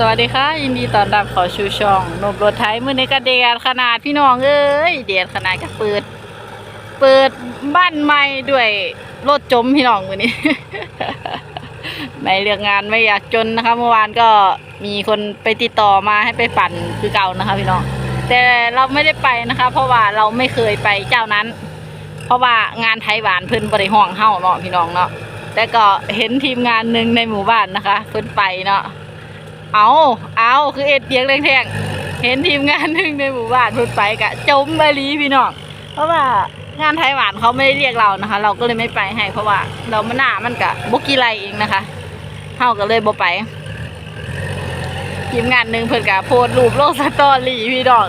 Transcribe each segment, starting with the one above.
สวัสดีค่ะ ยินดีต้อนรับเขอชูช่องนมรถไทยมือในกระเดียดขนาดพี่น้องเอ้ยเดียดขนาดก็เปิด เปิดบ้านใหม่ด้วยรถจมพี่น้องมือนี้ในเรื่องงานไม่อยากจนนะคะ เมื่อวานก็มีคนไปติดต่อมาให้ไปปั่นคือเก่านะคะ พี่น้อง แต่เราไม่ได้ไปนะคะ เพราะว่าเราไม่เคยไปเจ้านั้น เพราะว่างานไทยหวานเพิ่นบริห้องเฮ้าเนาะพี่น้องเนาะแต่ก็เห็นทีมงานหนึ่งในหมู่บ้านนะคะ เพิ่นไปเนาะ เอาเอาคือเอ็ดเดียงแรงๆเห็นทีมงานหนึ่งในหมู่บ้านพูดไปกะจมบาลีพี่น้องเพราะว่างานไทยหวานเขาไม่ได้เรียกเรานะคะ เราก็เลยไม่ไปให้เพราะว่า เรามันหน้ามันกะบกีไรเองนะคะเฮาก็เลยบ่ไปทีมงานหนึ่งเพิ่นกะโพสรูปโลกสตอรี่พี่น้อง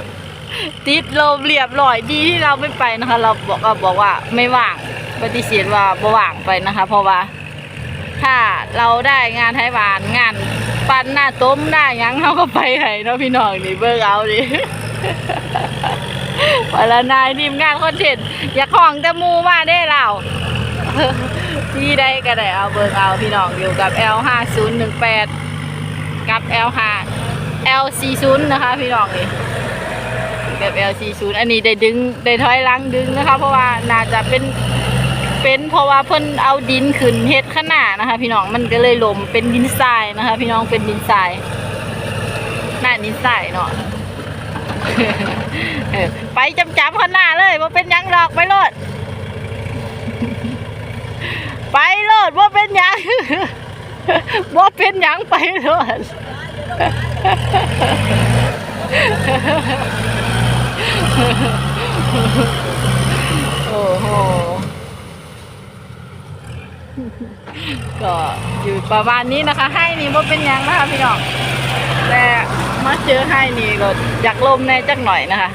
ติดลมเรียบร้อยดีที่เราไม่ไปนะคะ เราบอกก็บอกว่าไม่ว่างปฏิเสธว่าบ่ว่างไปนะคะ เพราะว่า ถ้าเราได้งานไทยหวานงาน ปันหน้าต้มหน้ายังเขาก็ไปให้เนาะพี่น้องนี่เบิ่งเอาดิวันละนายทีมงานคอนเทนต์อย่าของแต่มูมาได้เราที่ได้ก็ได้เอาเบิ่งเอาพี่น้องอยู่กับ L5018 กับ L5 L40 นะคะพี่น้องนี่แบบ L40 อันนี้ได้ดึงได้ถอยลังดึงนะคะ เพราะว่าน่าจะเป็น เป็นเพราะว่าเพิ่นเอาดินขึ้นเฮ็ดข้าหน้านะคะ พี่น้องมันก็เลยลมเป็นดินทรายนะคะ พี่น้องเป็นดินทรายหน้าดินทรายเนาะไปจำจำข้าหน้าเลยว่าเป็นยังดอกไปโลด ไปโลดว่าเป็นยังว่าเป็นยังไปโลดโอ้โห ก็อยู่ประมาณนี้นะคะ ให้นี่ว่าเป็นยังนะคะพี่น้องแต่มาเจอให้นี่ก็อยากลมแน่จักหน่อยนะคะ